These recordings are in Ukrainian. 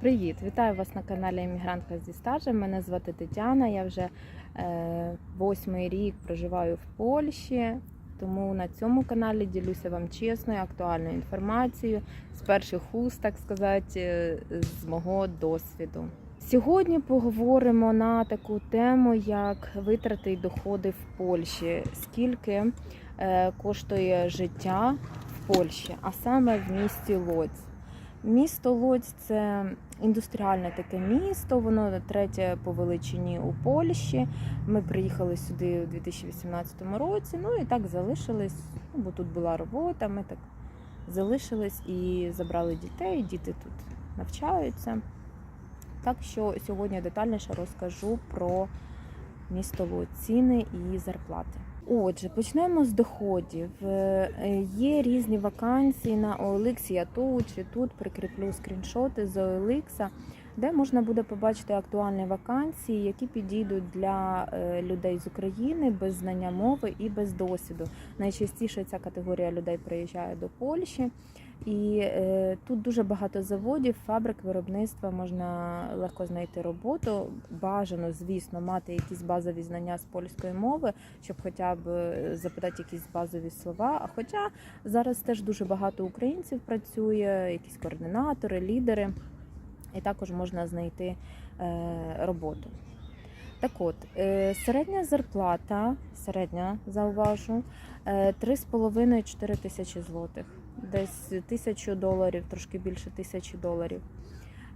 Привіт, вітаю вас на каналі Емігрантка зі стажем. Мене звати Тетяна. Я вже е, восьмий рік проживаю в Польщі, тому на цьому каналі ділюся вам чесною, актуальною інформацією з перших уст, так сказати, е, з мого досвіду. Сьогодні поговоримо на таку тему, як витрати й доходи в Польщі. Скільки е, коштує життя в Польщі, а саме в місті Лодзь. Місто Лодзь це індустріальне таке місто, воно третє по величині у Польщі. Ми приїхали сюди у 2018 році, ну і так залишились, ну, бо тут була робота, ми так залишились і забрали дітей, діти тут навчаються. Так що сьогодні детальніше розкажу про місто Лодзь, ціни і зарплати. Отже, почнемо з доходів. Е, Є різні вакансії на OLX, я тут чи тут прикріплю скріншоти з OLX, де можна буде побачити актуальні вакансії, які підійдуть для е, людей з України без знання мови і без досвіду. Найчастіше ця категорія людей приїжджає до Польщі. І е, тут дуже багато заводів, фабрик, виробництва можна легко знайти роботу. Бажано, звісно, мати якісь базові знання з польської мови, щоб хоча б е, запитати якісь базові слова. А хоча зараз теж дуже багато українців працює, якісь координатори, лідери, і також можна знайти е, роботу. Так от, е, середня зарплата, середня зауважу, е, 3,5-4 тисячі злотих десь тисячу доларів, трошки більше тисячі доларів.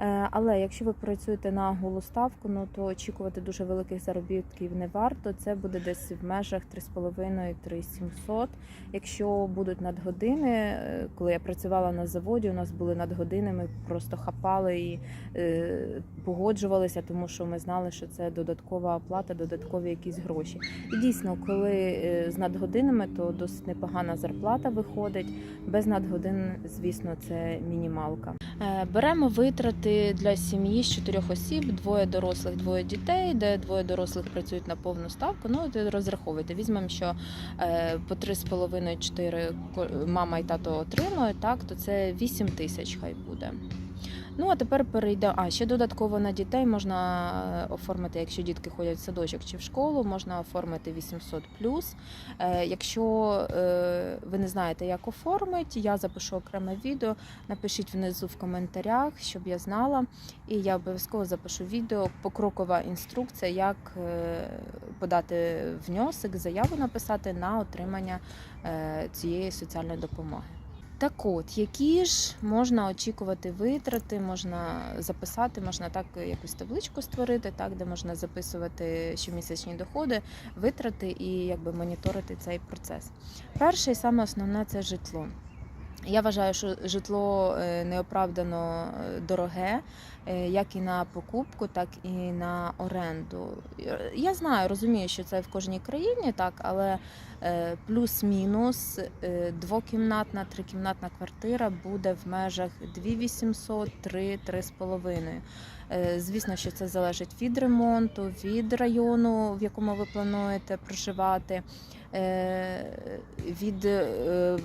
Е, Але якщо ви працюєте на голу ставку, ну то очікувати дуже великих заробітків не варто. Це буде десь в межах 3,5-3,700. Якщо будуть надгодини, е, коли я працювала на заводі, у нас були надгодини, ми просто хапали і е, погоджувалися, тому що ми знали, що це додаткова оплата, додаткові якісь гроші. І дійсно, коли з надгодинами, то досить непогана зарплата виходить. Без надгодин, звісно, це мінімалка. Беремо витрати для сім'ї з чотирьох осіб, двоє дорослих, двоє дітей, де двоє дорослих працюють на повну ставку. Ну, от розраховуйте. Візьмемо, що е, по 3,5-4 ко- мама і тато отримують, так, то це 8 тисяч хай буде. Ну, а тепер перейде. А ще додатково на дітей можна е, оформити, якщо дітки ходять в садочок чи в школу, можна оформити 800 Е, Якщо е, ви не знаєте, як оформити, я запишу окреме відео. Напишіть внизу в коментарях, щоб я знала. І я обов'язково запишу відео, покрокова інструкція, як подати внесок, заяву написати на отримання цієї соціальної допомоги. Так от, які ж можна очікувати витрати, можна записати, можна так якусь табличку створити, так, де можна записувати щомісячні доходи, витрати і якби моніторити цей процес. Перше і саме основне це житло. Я вважаю, що житло е, неоправдано е, дороге, е, як і на покупку, так і на оренду. Я знаю, розумію, що це в кожній країні, так, але плюс-мінус двокімнатна, трикімнатна квартира буде в межах 2800, 3, 3,5. Е, Звісно, що це залежить від ремонту, від району, в якому ви плануєте проживати, е, від, е,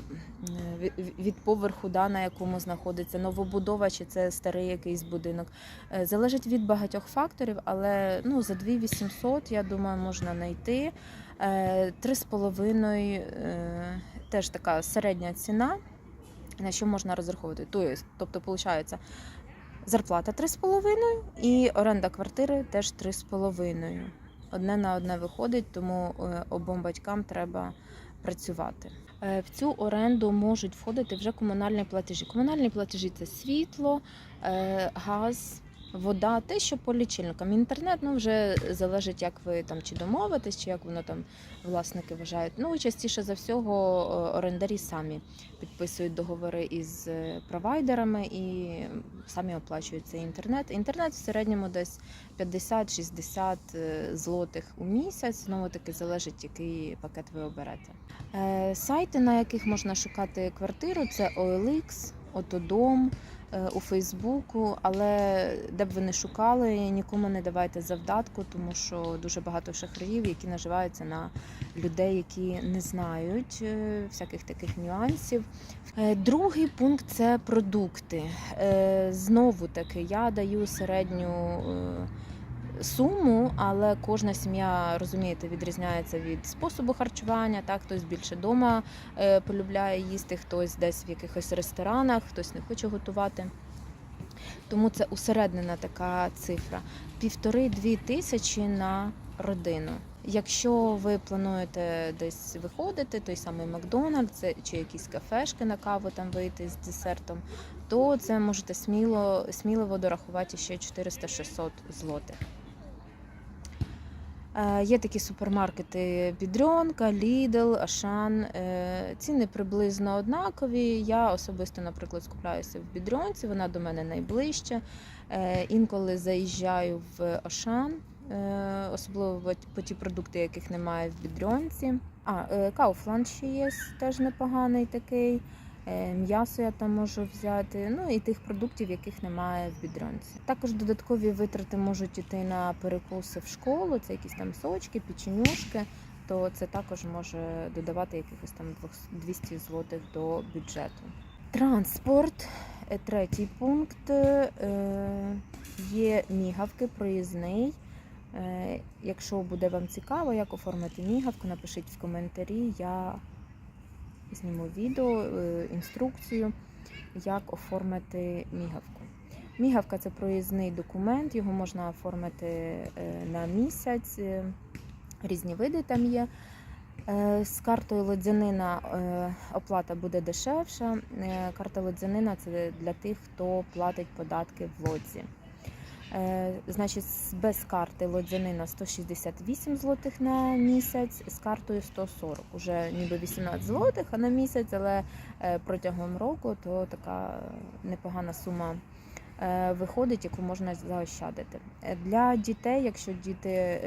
від- від поверху, да, на якому знаходиться новобудова, чи це старий якийсь будинок. Е, Залежить від багатьох факторів, але ну, за 2800, я думаю, можна знайти. Е, 3,5 е, теж така середня ціна, на що можна розраховувати. Тобто, виходить, зарплата 3,5 і оренда квартири теж 3,5. Одне на одне виходить, тому е, обом батькам треба працювати. Е, В цю оренду можуть входити вже комунальні платежі. Комунальні платежі це світло, е, газ, вода, те, що по лічильникам. Інтернет ну, вже залежить, як ви там чи домовитесь, чи як воно там власники вважають. Ну, частіше за всього е, орендарі самі підписують договори із е, провайдерами і самі оплачують цей інтернет. Інтернет в середньому десь 50-60 е, злотих у місяць. Знову таки залежить, який пакет ви оберете. Сайти, на яких можна шукати квартиру, це OLX, Отодом. Е, у Фейсбуку, але де б ви не шукали, нікому не давайте завдатку, тому що дуже багато шахраїв, які наживаються на людей, які не знають е, всяких таких нюансів. Е, Другий пункт це продукти. Знову таки, я даю середню суму, але кожна сім'я, розумієте, відрізняється від способу харчування. Так, хтось більше вдома е, полюбляє їсти, хтось десь в якихось ресторанах, хтось не хоче готувати. Тому це усереднена така цифра: півтори-дві тисячі на родину. Якщо ви плануєте десь виходити, той самий Макдональдс чи якісь кафешки на каву там вийти з десертом, то це можете сміло, сміливо дорахувати ще 400-600 злотих. Е, Є такі супермаркети Бідрьонка, Lidl, Ашан. Е, Ціни приблизно однакові. Я особисто, наприклад, скупляюся в Бідрьонці, вона до мене найближче. Е, Інколи заїжджаю в Ашан, особливо по ті продукти, яких немає в Бідрьонці. А, Kaufland ще є теж непоганий такий. Е, М'ясо я там можу взяти, ну і тих продуктів, яких немає в бідронці. Також додаткові витрати можуть іти на перекуси в школу, це якісь там сочки, печенюшки, то це також може додавати якихось там 200 злотих до бюджету. Транспорт, е, третій пункт. е, Є мігавки, проїзний. Якщо буде вам цікаво, як оформити мігавку, напишіть в коментарі. Я зніму відео, е, інструкцію, як оформити мігавку. Мігавка це проїзний документ, його можна оформити е, на місяць, е, різні види там є. З картою ледзянина е, оплата буде дешевша. Карта ледзянина це для тих, хто платить податки в лодзі. Е, Значить, без карти лодзянина 168 злотих на місяць, з картою 140. Уже ніби 18 злотих на місяць, але е, протягом року то така непогана сума е, виходить, яку можна заощадити. Для дітей, якщо діти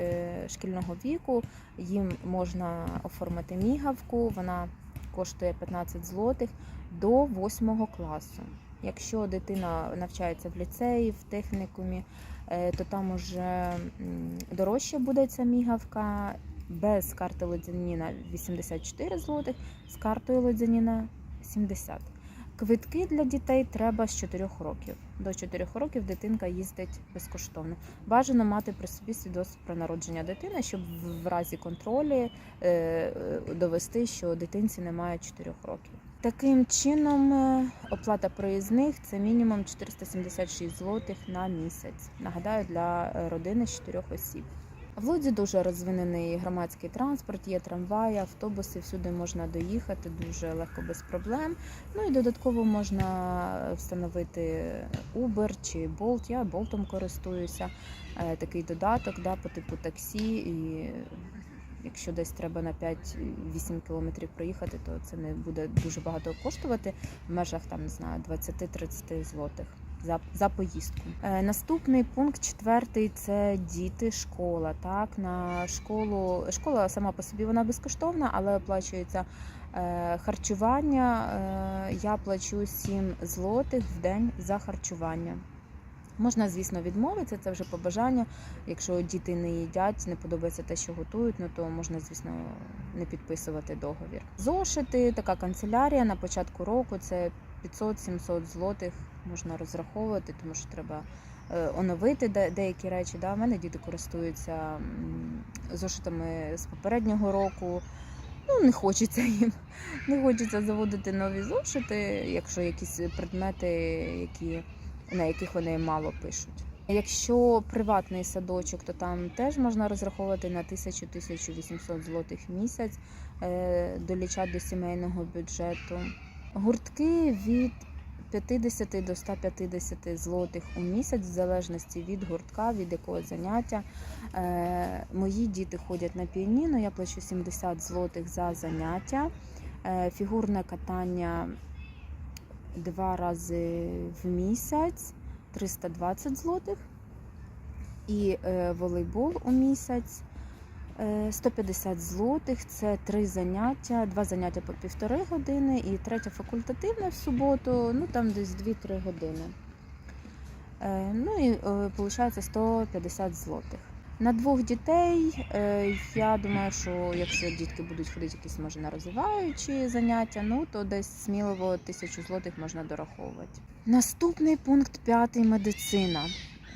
шкільного віку, їм можна оформити мігавку, вона коштує 15 злотих до 8 класу. Якщо дитина навчається в ліцеї, в технікумі, е, то там уже дорожче буде ця мігавка. Без карти Лодзяніна 84 злотих, з картою Лодзяніна 70. Квитки для дітей треба з 4 років. До 4 років дитинка їздить безкоштовно. Бажано мати при собі свідоцтво про народження дитини, щоб в- разі контролі е, е, довести, що дитинці немає 4 років. Таким чином, е, оплата проїзних це мінімум 476 злотих на місяць. Нагадаю, для е, родини з 4 осіб. В Лодзі дуже розвинений громадський транспорт, є трамваї, автобуси, всюди можна доїхати дуже легко без проблем. Ну і додатково можна встановити Uber чи Bolt. Я Болтом користуюся. Е, Такий додаток да, по типу таксі. І якщо десь треба на 5-8 кілометрів проїхати, то це не буде дуже багато коштувати в межах там не знаю 20-30 злотих. За, за поїздку. Е, наступний пункт четвертий це діти, школа. Так, на школу школа сама по собі вона безкоштовна, але оплачується е, харчування. Е, я плачу 7 злотих в день за харчування. Можна, звісно, відмовитися, це вже по бажанню. Якщо діти не їдять, не подобається те, що готують, ну то можна, звісно, не підписувати договір. Зошити, така канцелярія на початку року це 500-700 злотих можна розраховувати, тому що треба е, оновити де- деякі речі. Да? У мене діти користуються зошитами з попереднього року. Ну, не хочеться їм. Не хочеться заводити нові зошити, якщо якісь предмети, які, на яких вони мало пишуть. Якщо приватний садочок, то там теж можна розраховувати на 1000-1800 злотих в місяць, е, долічати до сімейного бюджету. Гуртки від 50 до 150 злотих у місяць, в залежності від гуртка, від якого заняття. Е, Мої діти ходять на піаніно, я плачу 70 злотих за заняття. Е, Фігурне катання два рази в місяць 320 злотих. І е, волейбол у місяць Е, 150 злотих це три заняття, два заняття по півтори години і третє факультативне в суботу, ну там десь 2-3 години. Е, Ну і виходить 150 злотих. На двох дітей е, я думаю, що якщо дітки будуть ходити якісь може на розвиваючі заняття, ну то десь сміливо тисячу злотих можна дораховувати. Наступний пункт п'ятий медицина.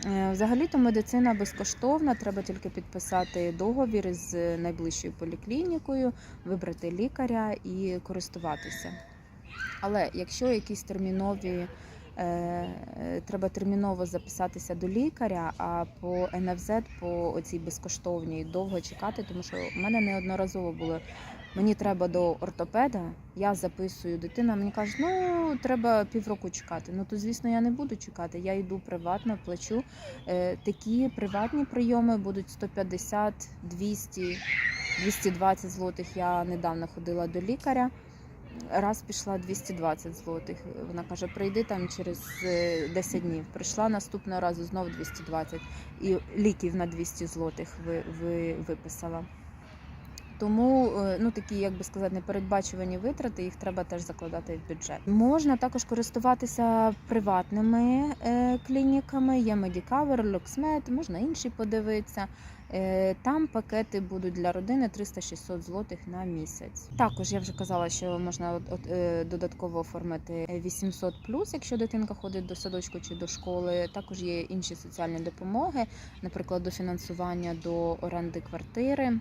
Е, Взагалі-то медицина безкоштовна, треба тільки підписати договір з найближчою поліклінікою, вибрати лікаря і користуватися. Але якщо якісь термінові треба терміново записатися до лікаря, а по НФЗ, по оцій безкоштовній довго чекати, тому що в мене неодноразово було. Мені треба до ортопеда, я записую дитина. Мені кажуть, ну треба півроку чекати. Ну то звісно, я не буду чекати. Я йду приватно, плачу. Е, такі приватні прийоми будуть 150, 200, 220 злотих. Я недавно ходила до лікаря. Раз пішла 220 злотих. Вона каже, прийди там через е, 10 днів. Прийшла наступного разу знов 220 і ліків на 200 злотих ви, ви, виписала. Тому е, ну такі, як би сказати, непередбачувані витрати, їх треба теж закладати в бюджет. Можна також користуватися приватними е, клініками. Є Медікавер, Люксмед, можна інші подивитися. Е, Там пакети будуть для родини 300-600 злотих на місяць. Також я вже казала, що можна от, от, додатково оформити 800 якщо дитинка ходить до садочку чи до школи. Також є інші соціальні допомоги, наприклад, до фінансування до оренди квартири.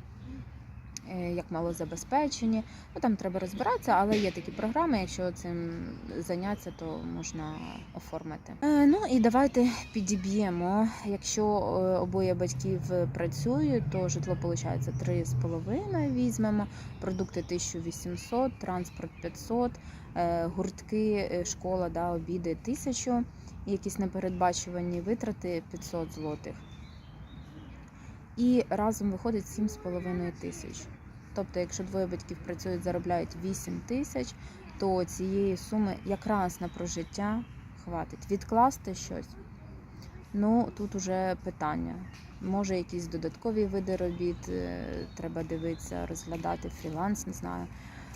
Е, Як малозабезпечені, ну там треба розбиратися, але є такі програми. Якщо цим зайнятися, то можна оформити. Е, ну і давайте підіб'ємо. Якщо е, обоє батьків працюють, то житло виходить 3,5 візьмемо, продукти 1800, транспорт 500, е, гуртки, школа, да, обіди 1000, і якісь непередбачувані витрати 500 злотих. І разом виходить 7,5 тисяч. Тобто, якщо двоє батьків працюють, заробляють 8 тисяч, то цієї суми якраз на прожиття хватить. Відкласти щось. Ну, тут уже питання. Може, якісь додаткові види робіт, е, треба дивитися, розглядати фріланс, не знаю.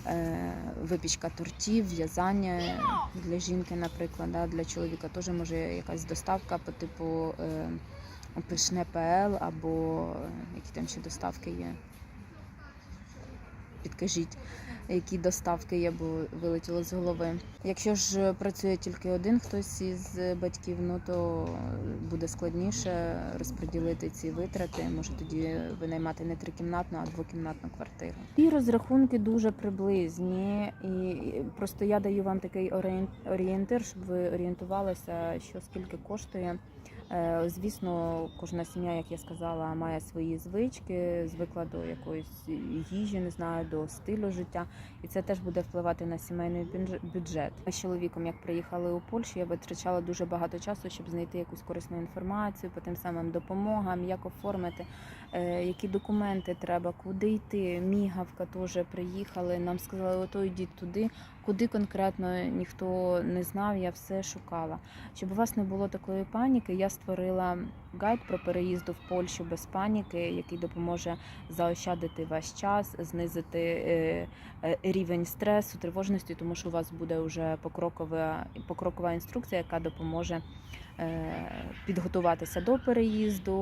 Е, Випічка тортів, в'язання для жінки, наприклад, для чоловіка теж може якась доставка по типу е, пишне.пл або е, які там ще доставки є. Підкажіть, які доставки є, бо вилетіло з голови. Якщо ж працює тільки один хтось із батьків, ну то буде складніше розподілити ці витрати. Може тоді винаймати не трикімнатну, а двокімнатну квартиру. І розрахунки дуже приблизні. І просто я даю вам такий орієн- орієнтир, щоб ви орієнтувалися, що скільки коштує. Е, Звісно, кожна сім'я, як я сказала, має свої звички, звикла до якоїсь їжі, не знаю, до стилю життя, і це теж буде впливати на сімейний бюдж- бюджет. Ми з чоловіком, як приїхали у Польщу, я витрачала дуже багато часу, щоб знайти якусь корисну інформацію по тим самим допомогам, як оформити, які документи треба, куди йти. Мігавка теж приїхали. Нам сказали, ото йдіть туди. Куди конкретно ніхто не знав, я все шукала. Щоб у вас не було такої паніки, я створила гайд про переїзд в Польщу без паніки, який допоможе заощадити ваш час, знизити е, е, рівень стресу, тривожності, тому що у вас буде вже покрокова, покрокова інструкція, яка допоможе е, підготуватися до переїзду,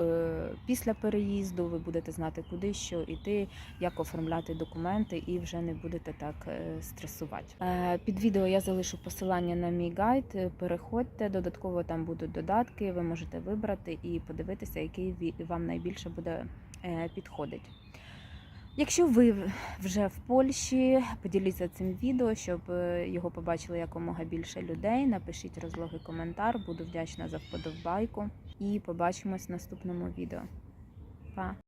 е, після переїзду. Ви будете знати, куди що йти, як оформляти документи, і вже не будете так е, стресувати. Е, Під відео я залишу посилання на мій гайд. е, Переходьте, додатково там будуть додатки. Ви можете вибрати і подивитися, який вам найбільше буде е, підходить. Якщо ви вже в Польщі, поділіться цим відео, щоб е, його побачили якомога більше людей. Напишіть розлогий коментар, буду вдячна за вподобайку. І побачимось в наступному відео. Па!